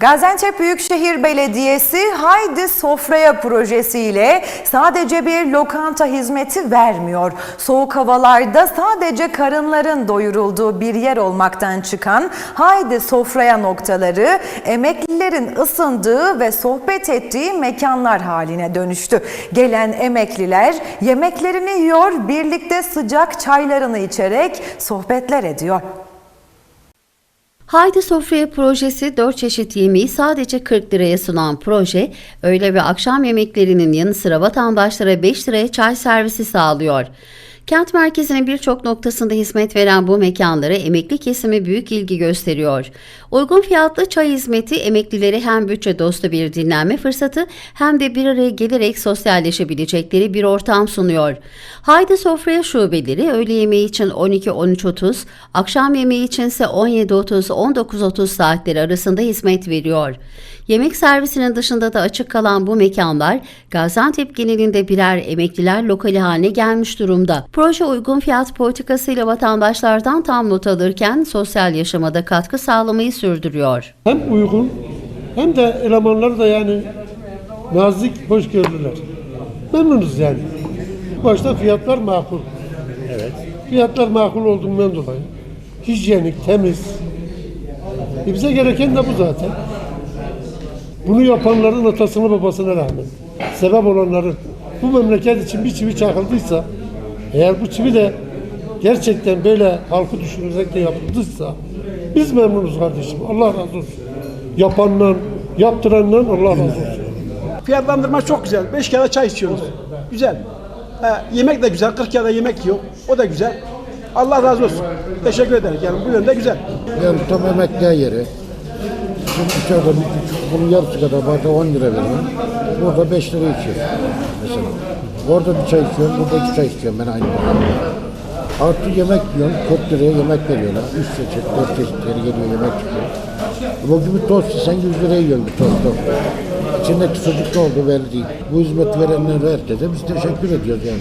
Gaziantep Büyükşehir Belediyesi Haydi Sofraya projesiyle sadece bir lokanta hizmeti vermiyor. Soğuk havalarda sadece karınların doyurulduğu bir yer olmaktan çıkan Haydi Sofraya noktaları emeklilerin ısındığı ve sohbet ettiği mekanlar haline dönüştü. Gelen emekliler yemeklerini yiyor, birlikte sıcak çaylarını içerek sohbetler ediyor. Haydi Sofraya projesi 4 çeşit yemeği sadece 40 liraya sunan proje, öğle ve akşam yemeklerinin yanı sıra vatandaşlara 5 liraya çay servisi sağlıyor. Kent merkezinin birçok noktasında hizmet veren bu mekanlara emekli kesimi büyük ilgi gösteriyor. Uygun fiyatlı çay hizmeti emeklileri hem bütçe dostu bir dinlenme fırsatı hem de bir araya gelerek sosyalleşebilecekleri bir ortam sunuyor. Haydi Sofraya şubeleri öğle yemeği için 12-13.30, akşam yemeği için ise 17.30-19.30 saatleri arasında hizmet veriyor. Yemek servisinin dışında da açık kalan bu mekanlar Gaziantep genelinde birer emekliler lokali haline gelmiş durumda. Proje uygun fiyat politikasıyla vatandaşlardan tam not alırken sosyal yaşama da katkı sağlamayı sürdürüyor. Hem uygun hem de elemanları da yani nazik, hoş gördüler. Memnunuz yani. Başta fiyatlar makul. Evet. Fiyatlar makul olduğundan dolayı. Hijyenik, temiz. E bize gereken de bu zaten. Bunu yapanların atasına babasına rağmen. Sebep olanların bu memleket için bir çivi çakıldıysa eğer bu çivi de gerçekten böyle halkı düşünerek de yapıldıysa biz memnunuz kardeşim. Allah razı olsun. Yapandan, yaptırandan Allah razı olsun. Fiyatlandırma çok güzel. 5 kere çay içiyoruz. Güzel. Ha, yemek de güzel. 40 kere yemek yok. O da güzel. Allah razı olsun. Teşekkür ederiz. Yani bu yönde güzel. Yani tam emekli yeri. Küçük, bunun yarısı kadar bardağı 10 lira veriyorum. Burada 5 lira içiyor mesela. Orada bir çay içiyorum, burada iki çay içiyorum ben aynı zamanda. Artı yemek yiyorum, 40 liraya yemek veriyorlar. 3 çeşit, 4 çeşitleri geliyor yemek çıkıyor. Ama gibi tost sen 100 liraya yiyorsun bir tostu. İçindeki sucuk ne oldu belli değil. Bu hizmet verenlere herkese biz teşekkür ediyoruz yani.